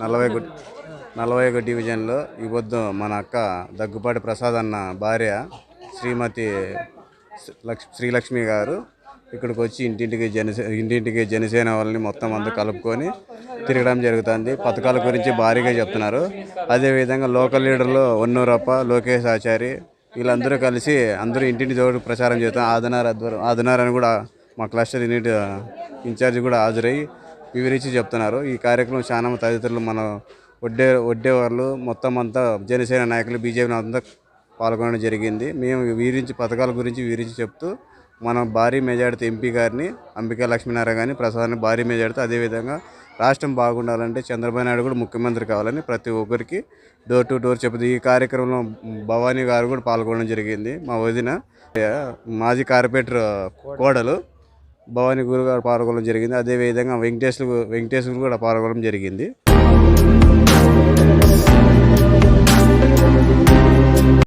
నలభై ఒకటి నలభై ఒక డివిజన్లో ఈ పొద్దు మన అక్క దగ్గుపాటి ప్రసాద్ అన్న భార్య శ్రీమతి లక్ష్ శ్రీలక్ష్మి గారు ఇక్కడికి వచ్చి ఇంటింటికి జనసే ఇంటింటికి జనసేన వాళ్ళని మొత్తం అందరు కలుపుకొని తిరగడం జరుగుతుంది. పథకాల గురించి భారీగా చెప్తున్నారు. అదేవిధంగా లోకల్ లీడర్లు ఒన్నూరప్ప లోకేష్ ఆచారి వీళ్ళందరూ కలిసి అందరూ ఇంటింటి చోటు ప్రచారం చేస్తాం. ఆదనార్ ఆధ్వర్యం ఆదనార్ అని కూడా మా క్లస్టర్ యూనిట్ ఇన్ఛార్జ్ కూడా హాజరై వివరించి చెప్తున్నారు. ఈ కార్యక్రమం చాలా తదితరులు మన వడ్డే వడ్డేవాళ్ళు మొత్తం అంతా జనసేన నాయకులు బీజేపీ అంతా పాల్గొనడం జరిగింది. మేము వీరించి పథకాల గురించి వీరించి చెప్తూ మనం భారీ మెజార్టీ ఎంపీ గారిని అంబికా లక్ష్మీనారాయణ గారిని ప్రసాదాన్ని భారీ మెజార్టీ అదేవిధంగా రాష్ట్రం బాగుండాలంటే చంద్రబాబు నాయుడు కూడా ముఖ్యమంత్రి కావాలని ప్రతి ఒక్కరికి డోర్ టు డోర్ చెప్తుంది ఈ కార్యక్రమంలో భవానీ గారు కూడా పాల్గొనడం జరిగింది. మా వదిన మాజీ కార్పొరేటర్ కోడలు భవానీ గురు గారు పాల్గొనడం జరిగింది. అదేవిధంగా వెంకటేశ్వరు వెంకటేశ్వరు కూడా పాల్గొనడం జరిగింది.